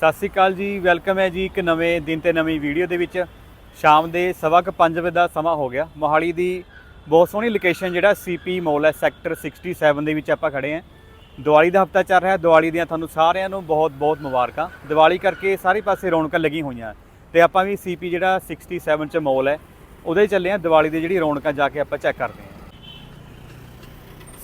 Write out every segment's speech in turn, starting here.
ਸਤਿ ਸ੍ਰੀ ਅਕਾਲ ਜੀ, ਵੈਲਕਮ ਹੈ ਜੀ ਇੱਕ ਨਵੇਂ ਦਿਨ ਤੇ ਨਵੀਂ ਵੀਡੀਓ ਦੇ ਵਿੱਚ। ਸ਼ਾਮ ਦੇ ਸਵਾ ਕੁ ਪੰਜ ਵਜੇ ਦਾ ਸਮਾਂ ਹੋ ਗਿਆ। ਮੋਹਾਲੀ ਦੀ ਬਹੁਤ ਸੋਹਣੀ ਲੋਕੇਸ਼ਨ ਜਿਹੜਾ ਸੀਪੀ ਮੋਲ ਹੈ ਸੈਕਟਰ 67 ਦੇ ਵਿੱਚ ਆਪਾਂ ਖੜੇ ਹਾਂ। ਦੀਵਾਲੀ ਦਾ ਹਫਤਾ ਚੱਲ ਰਿਹਾ, ਦੀਵਾਲੀ ਦੀਆਂ ਤੁਹਾਨੂੰ ਸਾਰਿਆਂ ਨੂੰ ਬਹੁਤ ਬਹੁਤ ਮੁਬਾਰਕਾਂ। ਦੀਵਾਲੀ ਕਰਕੇ ਸਾਰੇ ਪਾਸੇ ਰੌਣਕਾਂ ਲੱਗੀਆਂ ਹੋਈਆਂ। ਤੇ ਆਪਾਂ ਵੀ ਸੀਪੀ ਜਿਹੜਾ 67 ਚ ਮੋਲ ਹੈ, ਉਹਦੇ ਚੱਲੇ ਹਾਂ, ਦੀਵਾਲੀ ਦੀ ਜਿਹੜੀ ਰੌਣਕਾਂ ਜਾ ਕੇ ਆਪਾਂ ਚੈੱਕ ਕਰਦੇ ਹਾਂ।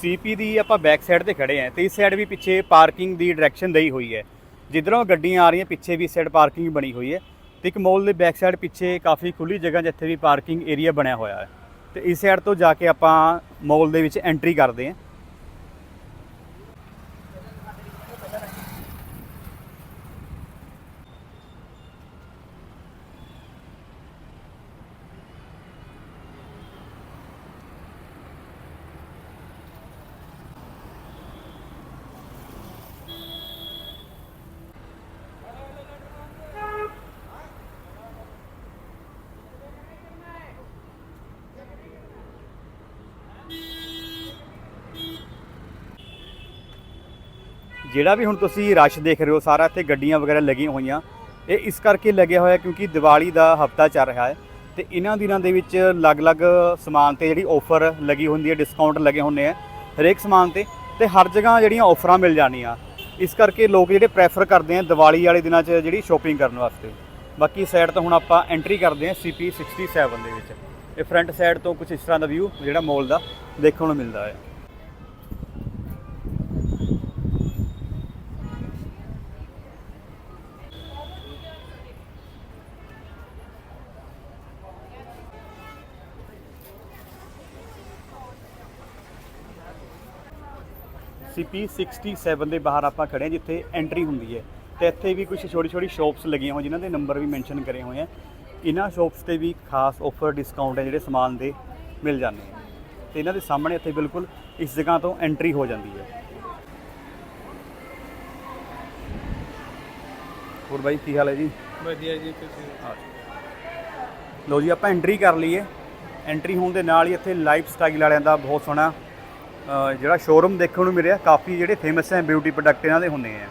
ਸੀਪੀ ਦੀ ਆਪਾਂ ਬੈਕ ਸਾਈਡ ਤੇ ਖੜੇ ਹਾਂ, ਤੇ ਇਸ ਸਾਈਡ ਵੀ ਪਿੱਛੇ ਪਾਰਕਿੰਗ ਦੀ ਡਾਇਰੈਕਸ਼ਨ ਦਈ ਹੋਈ ਹੈ। ਜਿੱਧਰੋਂ ਗੱਡੀਆਂ ਆ ਰਹੀਆਂ, ਪਿੱਛੇ ਵੀ ਸਾਈਡ ਪਾਰਕਿੰਗ ਬਣੀ ਹੋਈ ਹੈ ਤੇ ਇੱਕ ਮੋਲ ਦੇ ਬੈਕ ਸਾਈਡ ਪਿੱਛੇ ਕਾਫੀ ਖੁੱਲੀ ਜਗ੍ਹਾ ਜਿੱਥੇ ਵੀ ਪਾਰਕਿੰਗ ਏਰੀਆ ਬਣਿਆ ਹੋਇਆ ਹੈ। ਤੇ ਇਸ ਸਾਈਡ ਤੋਂ ਜਾ ਕੇ ਆਪਾਂ ਮੋਲ ਦੇ ਵਿੱਚ ਐਂਟਰੀ ਕਰਦੇ ਹਾਂ। ਜਿਹੜਾ ਵੀ ਹੁਣ ਤੁਸੀਂ ਰਸ਼ ਦੇਖ ਰਹੇ ਹੋ, ਸਾਰਾ ਇੱਥੇ ਗੱਡੀਆਂ ਵਗੈਰਾ ਲੱਗੀਆਂ ਹੋਈਆਂ। ਇਹ ਇਸ ਕਰਕੇ ਲੱਗਿਆ ਹੋਇਆ ਕਿਉਂਕਿ ਦੀਵਾਲੀ ਦਾ ਹਫਤਾ ਚੱਲ ਰਿਹਾ ਹੈ ਤੇ ਇਹਨਾਂ ਦਿਨਾਂ ਦੇ ਵਿੱਚ ਅਲੱਗ-ਅਲੱਗ ਸਮਾਨ ਤੇ ਜਿਹੜੀ ਆਫਰ ਲੱਗੀ ਹੁੰਦੀ ਹੈ ਡਿਸਕਾਊਂਟ ਲੱਗੇ ਹੁੰਦੇ ਆ ਹਰੇਕ ਸਮਾਨ ਤੇ ਤੇ ਹਰ ਜਗ੍ਹਾ ਜਿਹੜੀਆਂ ਆਫਰਾਂ ਮਿਲ ਜਾਣੀਆਂ। ਇਸ ਕਰਕੇ ਲੋਕ ਜਿਹੜੇ ਪ੍ਰੈਫਰ ਕਰਦੇ ਆ ਦੀਵਾਲੀ ਵਾਲੇ ਦਿਨਾਂ 'ਚ ਜਿਹੜੀ ਸ਼ੋਪਿੰਗ ਕਰਨ ਵਾਸਤੇ। ਬਾਕੀ ਸਾਈਡ ਤੋਂ ਹੁਣ ਆਪਾਂ ਐਂਟਰੀ ਕਰਦੇ ਹਾਂ CP 67 ਦੇ ਵਿੱਚ। ਇਹ ਫਰੰਟ ਸਾਈਡ ਤੋਂ ਕੁਝ ਇਸ ਤਰ੍ਹਾਂ ਦਾ ਵਿਊ ਜਿਹੜਾ ਮੋਲ ਦਾ ਦੇਖਣ ਨੂੰ ਮਿਲਦਾ ਹੈ। ਸੀਪੀ 67 ਦੇ ਬਾਹਰ ਆਪਾਂ ਖੜੇ ਹਾਂ ਜਿੱਥੇ ਐਂਟਰੀ ਹੁੰਦੀ ਹੈ। ਤੇ ਇੱਥੇ ਵੀ ਕੁਝ ਛੋਟੀ ਛੋਟੀ ਸ਼ਾਪਸ ਲੱਗੀਆਂ ਹੋਈਆਂ ਜਿਨ੍ਹਾਂ ਦੇ ਨੰਬਰ ਵੀ ਮੈਂਸ਼ਨ ਕਰੇ ਹੋਏ ਆ। ਇਹਨਾਂ ਸ਼ਾਪਸ ਤੇ ਵੀ ਖਾਸ ਆਫਰ ਡਿਸਕਾਊਂਟ ਹੈ ਜਿਹੜੇ ਸਮਾਨ ਦੇ ਮਿਲ ਜਾਂਦੇ ਆ। ਤੇ ਇਹਨਾਂ ਦੇ ਸਾਹਮਣੇ ਇੱਥੇ ਬਿਲਕੁਲ ਇਸ ਜਗ੍ਹਾ ਤੋਂ ਐਂਟਰੀ ਹੋ ਜਾਂਦੀ ਹੈ। ਹੋਰ ਬਾਈ ਕੀ ਹਾਲ ਹੈ ਜੀ? ਵਧੀਆ ਜੀ ਤੁਸੀਂ ਲੋ ਜੀ ਆਪਾਂ ਐਂਟਰੀ ਕਰ ਲਈਏ। ਐਂਟਰੀ ਹੋਣ ਦੇ ਨਾਲ ਹੀ ਇੱਥੇ ਲਾਈਫ ਸਟਾਈਲ ਵਾਲਿਆਂ ਦਾ ਬਹੁਤ ਸੋਹਣਾ ਜਿਹੜਾ ਸ਼ੋਰੂਮ ਦੇਖਣ ਨੂੰ ਮਿਲਿਆ, ਕਾਫੀ ਜਿਹੜੇ ਫੇਮਸ ਹੈ ਬਿਊਟੀ ਪ੍ਰੋਡਕਟ ਇਹਨਾਂ ਦੇ ਹੁੰਦੇ ਆ।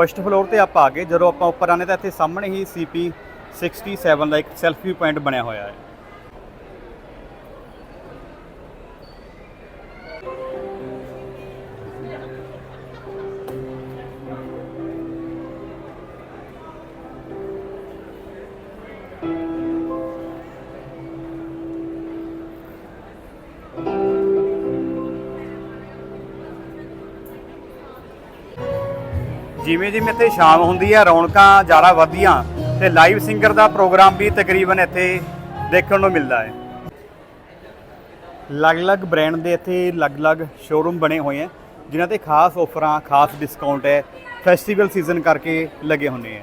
ਫਸਟ ਫਲੋਰ ਤੇ ਆਪਾਂ ਆ ਗਏ। ਜਦੋਂ ਆਪਾਂ ਉੱਪਰ ਆਨੇ ਤਾਂ ਇੱਥੇ ਸਾਹਮਣੇ ਹੀ CP 67 ਦਾ ਇੱਕ ਸੈਲਫੀ ਪੁਆਇੰਟ ਬਣਿਆ ਹੋਇਆ ਹੈ। ਜਿਵੇਂ ਜਿਵੇਂ ਇੱਥੇ ਸ਼ਾਮ ਹੁੰਦੀ ਹੈ ਰੌਣਕਾਂ ਜ਼ਿਆਦਾ ਵੱਧਦੀਆਂ ਤੇ ਲਾਈਵ ਸਿੰਗਰ ਦਾ ਪ੍ਰੋਗਰਾਮ ਵੀ ਤਕਰੀਬਨ ਇੱਥੇ ਦੇਖਣ ਨੂੰ ਮਿਲਦਾ ਹੈ। ਅਲੱਗ-ਅਲੱਗ ਬ੍ਰਾਂਡ ਦੇ ਇੱਥੇ ਅਲੱਗ-ਅਲੱਗ ਸ਼ੋਰੂਮ ਬਣੇ ਹੋਏ ਹੈ ਜਿਨ੍ਹਾਂ ਤੇ ਖਾਸ ਆਫਰਾਂ ਖਾਸ ਡਿਸਕਾਊਂਟ ਹੈ ਫੈਸਟੀਵਲ ਸੀਜ਼ਨ ਕਰਕੇ ਲੱਗੇ ਹੁੰਦੇ ਹੈ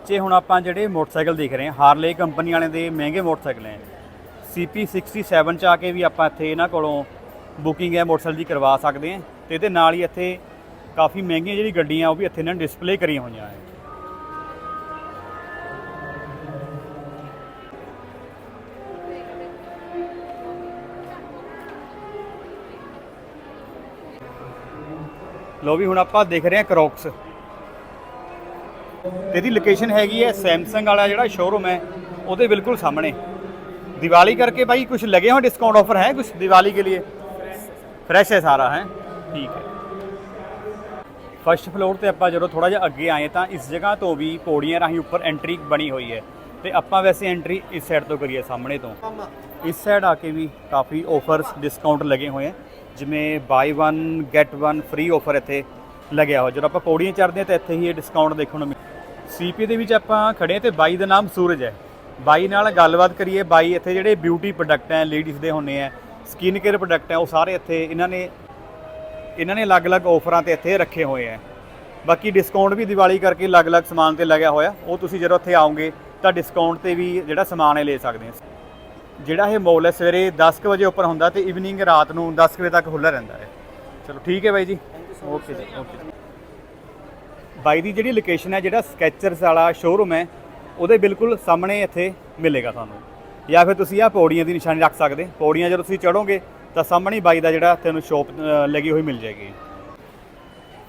ਨੀਚੇ ਹੁਣ ਆਪਾਂ ਜਿਹੜੇ ਮੋਟਰਸਾਈਕਲ ਦੇਖ ਰਹੇ ਹਾਂ, ਹਾਰਲੇ ਕੰਪਨੀ ਵਾਲਿਆਂ ਦੇ ਮਹਿੰਗੇ ਮੋਟਰਸਾਈਕਲ ਹੈ CP 67 ਚ ਆ ਕੇ ਵੀ ਆਪਾਂ ਇੱਥੇ ਇਹਨਾਂ ਕੋਲੋਂ ਬੁਕਿੰਗ ਹੈ, ਮੋਟਰਸਾਈਕਲ ਦੀ ਕਰਵਾ ਸਕਦੇ ਹਾਂ ਤੇ ਇਹਦੇ ਨਾਲ ਹੀ ਇੱਥੇ ਕਾਫੀ ਮਹਿੰਗੀਆਂ ਜਿਹੜੀ ਗੱਡੀਆਂ ਉਹ ਵੀ ਇੱਥੇ ਇਹਨਾਂ ਨੇ ਡਿਸਪਲੇ ਕਰੀਆਂ ਹੋਈਆਂ ਹੈ ਲੋ ਵੀ ਹੁਣ ਆਪਾਂ ਦੇਖ ਰਹੇ ਹਾਂ ਕਰੌਕਸ ਤੇ ਇਹਦੀ ਲੋਕੇਸ਼ਨ ਹੈਗੀ ਹੈ ਸੈਮਸੰਗ ਵਾਲਾ ਜਿਹੜਾ ਸ਼ੋਰੂਮ ਹੈ, ਉਹਦੇ ਬਿਲਕੁਲ ਸਾਹਮਣੇ। ਦੀਵਾਲੀ ਕਰਕੇ ਭਾਈ ਕੁਝ ਲਗੇ ਹੋਏ ਡਿਸਕਾਊਂਟ ਆਫਰ ਹੈ ਕੁਝ ਦੀਵਾਲੀ ਕੇ ਲਈ ਫਰੈਸ਼ ਹੈ ਸਾਰਾ, ਹੈ? ਠੀਕ ਹੈ। ਫਰਸਟ ਫਲੋਰ ਤੇ ਆਪਾਂ ਜਦੋਂ ਥੋੜਾ ਜਿਹਾ ਅੱਗੇ ਆਏ ਤਾਂ ਇਸ ਜਗ੍ਹਾ ਤੋਂ ਵੀ ਪੌੜੀਆਂ ਰਾਹੀਂ ਉੱਪਰ ਐਂਟਰੀ ਬਣੀ ਹੋਈ ਹੈ। ਤੇ ਆਪਾਂ ਵੈਸੇ ਐਂਟਰੀ ਇਸ ਸਾਈਡ ਤੋਂ ਕਰੀਏ, ਸਾਹਮਣੇ ਤੋਂ। ਇਸ ਸਾਈਡ ਆ ਕੇ ਵੀ ਕਾਫੀ ਆਫਰਸ ਡਿਸਕਾਊਂਟ ਲਗੇ ਹੋਏ ਹਨ ਜਿਵੇਂ ਬਾਈ 1 ਗੈਟ 1 ਫ੍ਰੀ ਆਫਰ ਇੱਥੇ ਲੱਗਿਆ ਹੋਇਆ। ਜਦੋਂ ਆਪਾਂ ਪੌੜੀਆਂ ਚੜ੍ਹਦੇ ਹਾਂ ਤਾਂ ਇੱਥੇ ਹੀ ਇਹ ਡਿਸਕਾਊਂਟ ਦੇਖਣ ਨੂੰ ਸੀਪੀ ਦੇ ਵਿੱਚ ਆਪਾਂ ਖੜੇ ਹਾਂ ਤੇ ਬਾਈ ਦਾ ਨਾਮ ਸੂਰਜ ਹੈ। ਬਾਈ ਨਾਲ ਗੱਲਬਾਤ ਕਰੀਏ। ਬਾਈ ਇੱਥੇ ਜਿਹੜੇ ਬਿਊਟੀ ਪ੍ਰੋਡਕਟ ਹੈ ਲੇਡੀਜ਼ ਦੇ ਹੁੰਨੇ ਆ ਸਕਿਨ ਕੇਅਰ ਪ੍ਰੋਡਕਟ ਹੈ ਉਹ ਸਾਰੇ ਇੱਥੇ ਇਹਨਾਂ ਨੇ ਇਹਨਾਂ ਨੇ ਅਲੱਗ-ਅਲੱਗ ਆਫਰਾਂ ਤੇ ਇੱਥੇ ਰੱਖੇ ਹੋਏ ਆ ਬਾਕੀ ਡਿਸਕਾਊਂਟ ਵੀ ਦੀਵਾਲੀ ਕਰਕੇ ਅਲੱਗ-ਅਲੱਗ ਸਮਾਨ ਤੇ ਲੱਗਿਆ ਹੋਇਆ। ਉਹ ਤੁਸੀਂ ਜਦੋਂ ਇੱਥੇ ਆਓਗੇ ਤਾਂ ਡਿਸਕਾਊਂਟ ਤੇ ਵੀ ਜਿਹੜਾ ਸਮਾਨ ਹੈ ਲੈ ਸਕਦੇ ਹੋ। ਜਿਹੜਾ ਇਹ ਮੋਲ ਹੈ ਸਵੇਰੇ 10 ਕੁ ਵਜੇ ਓਪਨ ਹੁੰਦਾ ਤੇ ਇਵਨਿੰਗ ਰਾਤ ਨੂੰ 10 ਕੁ ਵਜੇ ਤੱਕ ਖੁੱਲ੍ਹਾ ਰਹਿੰਦਾ ਹੈ। ਚਲੋ ਠੀਕ ਹੈ ਬਾਈ ਜੀ। ਓਕੇ ਜੀ ਓਕੇ ਬਾਈ ਦੀ ਜਿਹੜੀ ਲੋਕੇਸ਼ਨ ਹੈ, ਜਿਹੜਾ ਸਕੈਚਰਸ ਵਾਲਾ ਸ਼ੋਰੂਮ ਹੈ, ਉਹਦੇ ਬਿਲਕੁਲ ਸਾਹਮਣੇ ਇੱਥੇ ਮਿਲੇਗਾ ਤੁਹਾਨੂੰ। ਜਾਂ ਫਿਰ ਤੁਸੀਂ ਆ ਪੌੜੀਆਂ ਦੀ ਨਿਸ਼ਾਨੀ ਰੱਖ ਸਕਦੇ। ਪੌੜੀਆਂ ਜਦੋਂ ਤੁਸੀਂ ਚੜੋਗੇ ਤਾਂ ਸਾਹਮਣੇ ਬਾਈ ਦਾ ਜਿਹੜਾ ਤੁਹਾਨੂੰ ਸ਼ੋਪ ਲੱਗੀ ਹੋਈ ਮਿਲ ਜਾਏਗੀ।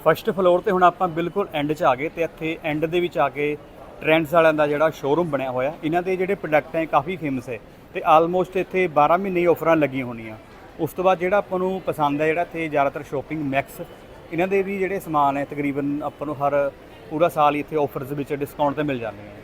ਫਸਟ ਫਲੋਰ ਤੇ ਹੁਣ ਆਪਾਂ ਬਿਲਕੁਲ ਐਂਡ 'ਚ ਆ ਗਏ ਤੇ ਇੱਥੇ ਐਂਡ ਦੇ ਵਿੱਚ ਆ ਕੇ ਟ੍ਰੈਂਡਸ ਵਾਲਿਆਂ ਦਾ ਜਿਹੜਾ ਸ਼ੋਰੂਮ ਬਣਿਆ ਹੋਇਆ। ਇਹਨਾਂ ਦੇ ਜਿਹੜੇ ਪ੍ਰੋਡਕਟ ਹੈ ਕਾਫੀ ਫੇਮਸ ਹੈ ਤੇ ਆਲਮੋਸਟ ਇੱਥੇ 12 ਮਹੀਨੇ ਹੀ ਆਫਰਾਂ ਲੱਗੀਆਂ ਹੋਣੀਆਂ। ਉਸ ਤੋਂ ਬਾਅਦ ਜਿਹੜਾ ਆਪਾਂ ਨੂੰ ਪਸੰਦ ਹੈ, ਜਿਹੜਾ ਇੱਥੇ ਜ਼ਿਆਦਾਤਰ ਸ਼ੋਪਿੰਗ ਮੈਕਸ ਇਹਨਾਂ ਦੇ ਵੀ ਜਿਹੜੇ ਸਮਾਨ ਹੈ, ਤਕਰੀਬਨ ਆਪਾਂ ਨੂੰ ਹਰ ਪੂਰਾ ਸਾਲ ਹੀ ਇੱਥੇ ਆਫਰਸ ਵਿੱਚ ਡਿਸਕਾਊਂਟ ਤੇ ਮਿਲ ਜਾਂਦੇ ਹੈ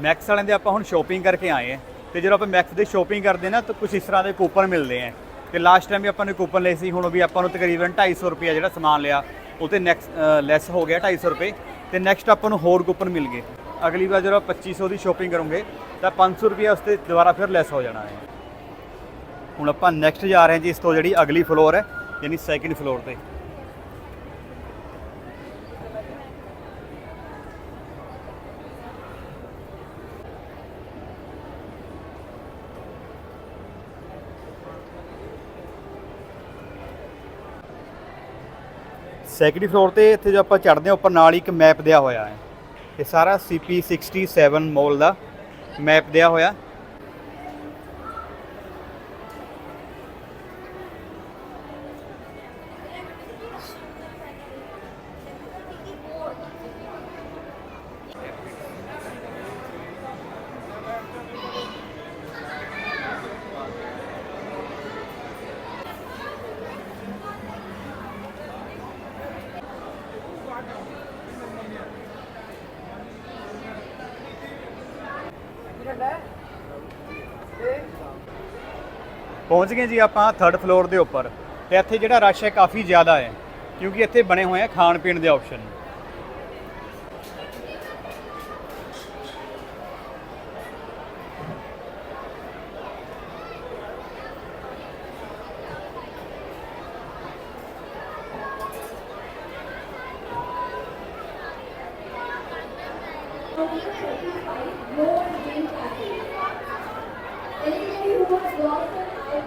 ਮੈਕਸ ਵਾਲਿਆਂ ਦੇ ਆਪਾਂ ਹੁਣ ਸ਼ੋਪਿੰਗ ਕਰਕੇ ਆਏ ਆ ਤੇ ਜਦੋਂ ਆਪਾਂ ਮੈਕਸ ਦੇ ਸ਼ੋਪਿੰਗ ਕਰਦੇ ਨਾ, ਤਾਂ ਕੁਝ ਇਸ ਤਰ੍ਹਾਂ ਦੇ ਕੂਪਨ ਮਿਲਦੇ ਆ। ਤੇ ਲਾਸਟ ਟਾਈਮ ਵੀ ਆਪਾਂ ਨੇ ਕੂਪਨ ਲਏ ਸੀ, ਹੁਣ ਵੀ ਆਪਾਂ ਨੂੰ ਤਕਰੀਬਨ 250 ਰੁਪਏ ਜਿਹੜਾ ਸਮਾਨ ਲਿਆ, ਉਹ ਤੇ ਨੈਕਸਟ ਲੈਸ ਹੋ ਗਿਆ 250 ਰੁਪਏ। ਤੇ ਨੈਕਸਟ ਆਪਾਂ ਨੂੰ ਹੋਰ ਕੂਪਨ ਮਿਲ ਗਏ। ਅਗਲੀ ਵਾਰ ਜਦੋਂ 2500 ਦੀ ਸ਼ੋਪਿੰਗ ਕਰੋਗੇ, ਤਾਂ 500 ਰੁਪਏ ਉਸ ਤੇ ਦੁਬਾਰਾ ਫਿਰ ਲੈਸ ਹੋ ਜਾਣਾ ਹੈ। ਹੁਣ ਆਪਾਂ ਨੈਕਸਟ ਜਾ ਰਹੇ ਹਾਂ ਜੀ, ਇਸ ਤੋਂ ਜਿਹੜੀ ਅਗਲੀ ਫਲੋਰ ਹੈ, ਯਾਨੀ ਸੈਕਿੰਡ ਫਲੋਰ ਤੇ। ਸੈਕਿੰਡ ਫਲੋਰ ਤੇ ਇੱਥੇ ਜੋ ਆਪਾਂ ਚੜ੍ਹਦੇ ਹਾਂ, ਉੱਪਰ ਨਾਲ ਹੀ ਇੱਕ ਮੈਪ ਦਿਆ ਹੋਇਆ ਹੈ। ਇਹ ਸਾਰਾ CP67 ਮੋਲ ਦਾ ਮੈਪ ਦਿਆ ਹੋਇਆ। ਪਹੁੰਚ ਗਏ ਜੀ ਆਪਾਂ ਥਰਡ ਫਲੋਰ ਦੇ ਉੱਪਰ ਤੇ ਇੱਥੇ ਜਿਹੜਾ ਰਸ਼ ਹੈ ਕਾਫੀ ਜ਼ਿਆਦਾ ਹੈ, ਕਿਉਂਕਿ ਇੱਥੇ ਬਣੇ ਹੋਏ ਆ ਖਾਣ ਪੀਣ ਦੇ ਆਪਸ਼ਨ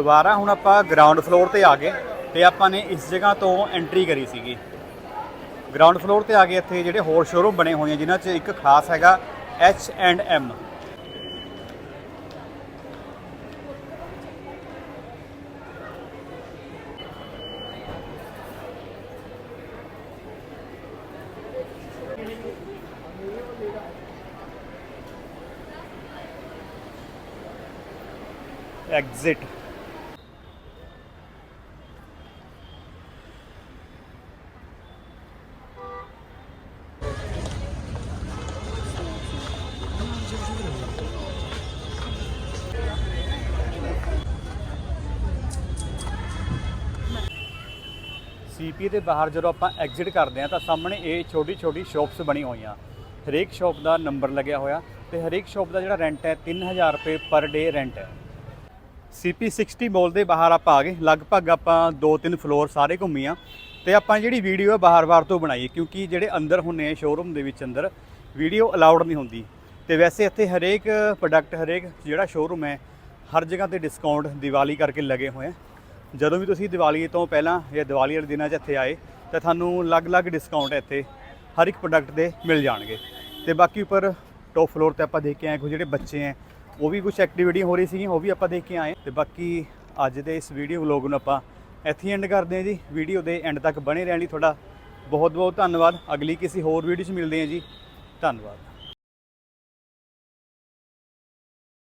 ਦੁਬਾਰਾ ਹੁਣ ਆਪਾਂ ਗਰਾਊਂਡ ਫਲੋਰ ਤੇ ਆ ਗਏ ਤੇ ਆਪਾਂ ਨੇ ਇਸ ਜਗ੍ਹਾ ਤੋਂ ਐਂਟਰੀ ਕਰੀ ਸੀਗੀ। ਗਰਾਊਂਡ ਫਲੋਰ ਤੇ ਆ ਗਏ ਇੱਥੇ ਜਿਹੜੇ ਹੋਰ ਸ਼ੋਰੂਮ ਬਣੇ ਹੋਏ ਆ, ਜਿਨ੍ਹਾਂ 'ਚ ਇੱਕ ਖਾਸ ਹੈਗਾ H and M exit CP ਦੇ ਬਾਹਰ ਜਦੋਂ ਆਪਾਂ ਐਗਜ਼ਿਟ ਕਰਦੇ ਆ ਤਾਂ ਸਾਹਮਣੇ ਇਹ ਛੋਟੀ ਛੋਟੀ ਸ਼ਾਪਸ ਬਣੀ ਹੋਈਆਂ। ਹਰੇਕ ਸ਼ਾਪ ਦਾ ਨੰਬਰ ਲੱਗਿਆ ਹੋਇਆ ਤੇ ਹਰੇਕ ਸ਼ਾਪ ਦਾ ਜਿਹੜਾ ਰੈਂਟ ਹੈ 3000 ਰੁਪਏ ਪਰ ਡੇ ਰੈਂਟ ਹੈ। ਸੀਪੀ 60 ਮਾਲ ਦੇ ਬਾਹਰ ਆਪਾਂ ਆ ਗਏ। ਲਗਭਗ ਆਪਾਂ ਦੋ ਤਿੰਨ ਫਲੋਰ ਸਾਰੇ ਘੁੰਮੇ ਆ ਤੇ ਆਪਾਂ ਜਿਹੜੀ ਵੀਡੀਓ ਹੈ ਬਾਹਰ-ਬਾਹਰ ਤੋਂ ਬਣਾਈ ਕਿਉਂਕਿ ਜਿਹੜੇ ਅੰਦਰ ਹੁੰਨੇ ਆ ਸ਼ੋਰੂਮ ਦੇ ਵਿੱਚ ਅੰਦਰ ਵੀਡੀਓ ਅਲਾਉਡ ਨਹੀਂ ਹੁੰਦੀ। ਤੇ ਵੈਸੇ ਇੱਥੇ ਹਰੇਕ ਪ੍ਰੋਡਕਟ ਹਰੇਕ ਜਿਹੜਾ ਸ਼ੋਰੂਮ ਹੈ, ਹਰ ਜਗ੍ਹਾ ਤੇ ਡਿਸਕਾਊਂਟ ਦੀਵਾਲੀ ਕਰਕੇ ਲੱਗੇ ਹੋਏ ਆ। ਜਦੋਂ ਵੀ ਤੁਸੀਂ ਦੀਵਾਲੀ ਤੋਂ ਪਹਿਲਾਂ ਜਾਂ ਦੀਵਾਲੀ ਵਾਲੇ ਦਿਨਾਂ 'ਚ ਇੱਥੇ ਆਏ, ਤਾਂ ਤੁਹਾਨੂੰ ਅਲੱਗ-ਅਲੱਗ ਡਿਸਕਾਊਂਟ ਇੱਥੇ ਹਰ ਇੱਕ ਪ੍ਰੋਡਕਟ ਦੇ ਮਿਲ ਜਾਣਗੇ। ਤੇ ਬਾਕੀ ਉੱਪਰ ਟੌਪ ਫਲੋਰ ਤੇ ਆਪਾਂ ਦੇਖ ਕੇ ਆਏ ਕੁਝ ਜਿਹੜੇ ਬੱਚੇ ਹੈ, ਉਹ ਵੀ ਕੁਝ ਐਕਟੀਵਿਟੀ ਹੋ ਰਹੀ ਸੀ ਉਹ ਵੀ ਆਪਾਂ ਦੇਖ ਕੇ ਆਏ ਤੇ ਬਾਕੀ ਅੱਜ ਦੇ ਇਸ ਵੀਡੀਓ ਵਲੌਗ ਨੂੰ ਆਪਾਂ ਇੱਥੇ ਐਂਡ ਕਰਦੇ ਹਾਂ ਜੀ। ਵੀਡੀਓ ਦੇ ਐਂਡ ਤੱਕ ਬਣੇ ਰਹਿਣ ਲਈ ਤੁਹਾਡਾ ਬਹੁਤ ਬਹੁਤ ਧੰਨਵਾਦ। ਅਗਲੀ ਕਿਸੇ ਹੋਰ ਵੀਡੀਓ 'ਚ ਮਿਲਦੇ ਹਾਂ ਜੀ। ਧੰਨਵਾਦ।